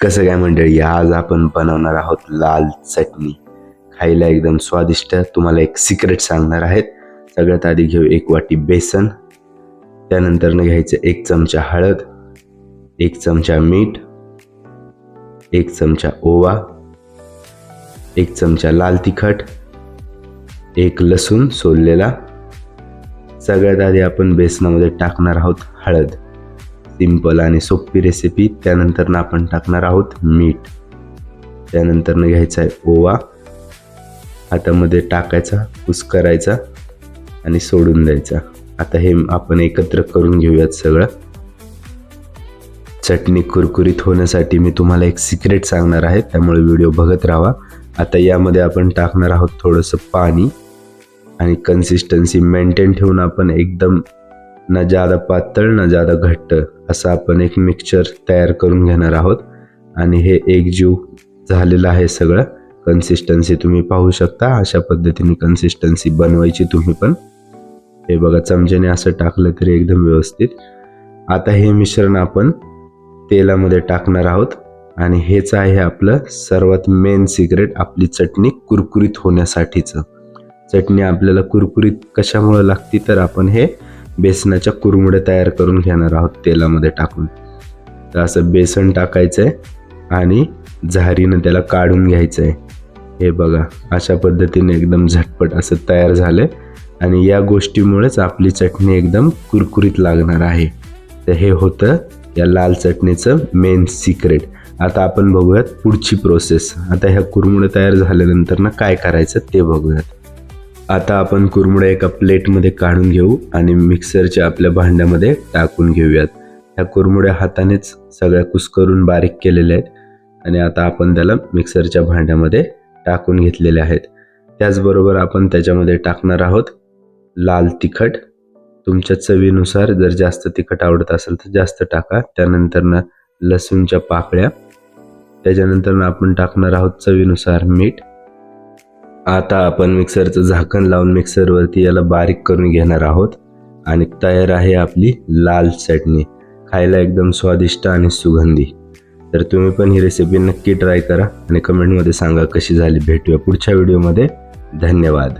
कसं काय मंडळी आज आपण बनवणार आहोत लाल चटणी. खायला एकदम स्वादिष्ट. तुम्हाला एक सिक्रेट सांगणार आहेत. सगळ्यात आधी घेऊ एक वाटी बेसन. त्यानंतरनं घ्यायचं एक चमचा हळद एक चमचा मीठ एक चमचा ओवा एक चमचा लाल तिखट एक लसूण सोललेला. सगळ्यात आधी आपण बेसनामध्ये टाकणार आहोत हळद. सिंपल आणि सोपी रेसिपी त्यानंतरनं आपण टाकणार आहोत मीठ. त्यानंतरनं घ्यायचा आहे ओवा हातामध्ये टाकायचा करायचा आणि सोडून द्यायचा. आता हे आपण एकत्र करून घेऊयात सगळं. चटणी कुरकुरीत होण्यासाठी मी तुम्हाला एक सिक्रेट सांगणार आहे त्यामुळे व्हिडिओ बघत राहा. आता यामध्ये आपण टाकणार आहोत थोडंसं पाणी आणि कन्सिस्टन्सी मेंटेन ठेवून आपण एकदम ना जादा पातळ ना जादा घट्ट असं आपण एक मिक्सचर तयार करून घेणार आहोत. आणि हे एकजीव झालेलं आहे सगळं. कन्सिस्टन्सी तुम्ही पाहू शकता. अशा पद्धतीने कन्सिस्टन्सी बनवायची तुम्ही पण. हे बघा चमच्याने असं टाकलं तरी एकदम व्यवस्थित. आता हे मिश्रण आपण तेलामध्ये टाकणार आहोत. आणि हेच आहे आपलं सर्वात मेन सिक्रेट आपली चटणी कुरकुरीत होण्यासाठीचं. चटणी आपल्याला कुरकुरीत कशामुळं लागते तर आपण हे बेसनाच्या कुरमुड्या तयार करून घेणार आहोत तेलामध्ये टाकून. तर असं बेसन टाकायचं आहे आणि झारीनं त्याला काढून घ्यायचं आहे हे बघा अशा पद्धतीने एकदम झटपट असं तयार झालं आणि या गोष्टीमुळेच आपली चटणी एकदम कुरकुरीत लागणार आहे. तर हे होतं या लाल चटणीचं मेन सिक्रेट आता आपण बघूयात पुढची प्रोसेस आता ह्या कुरमुळे तयार झाल्यानंतर ना काय करायचं ते बघूयात. आता आपण कुरमुड्या एका प्लेटमध्ये काढून घेऊ आणि मिक्सरच्या आपल्या भांड्यामध्ये टाकून घेऊयात. ह्या कुरमुड्या हातानेच सगळ्या कुस्करून बारीक केलेल्या आहेत आणि आता आपण त्याला मिक्सरच्या भांड्यामध्ये टाकून घेतलेले आहेत. त्याचबरोबर आपण त्याच्यामध्ये टाकणार आहोत लाल तिखट. तुमच्या चवीनुसार जर जास्त तिखट आवडत असेल तर जास्त टाका. त्यानंतरनं लसूणच्या पाकळ्या. त्याच्यानंतर आपण टाकणार आहोत चवीनुसार मीठ. आता आपण मिक्सरचं झाकण लावून मिक्सरवरती याला बारीक करून घेणार आहोत. आणि तयार आहे आपली लाल चटणी. खायला एकदम स्वादिष्ट आणि सुगंधी. तर तुम्ही पण ही रेसिपी नक्की ट्राय करा आणि कमेंटमध्ये सांगा कशी झाली. भेटूया पुढच्या व्हिडिओमध्ये धन्यवाद.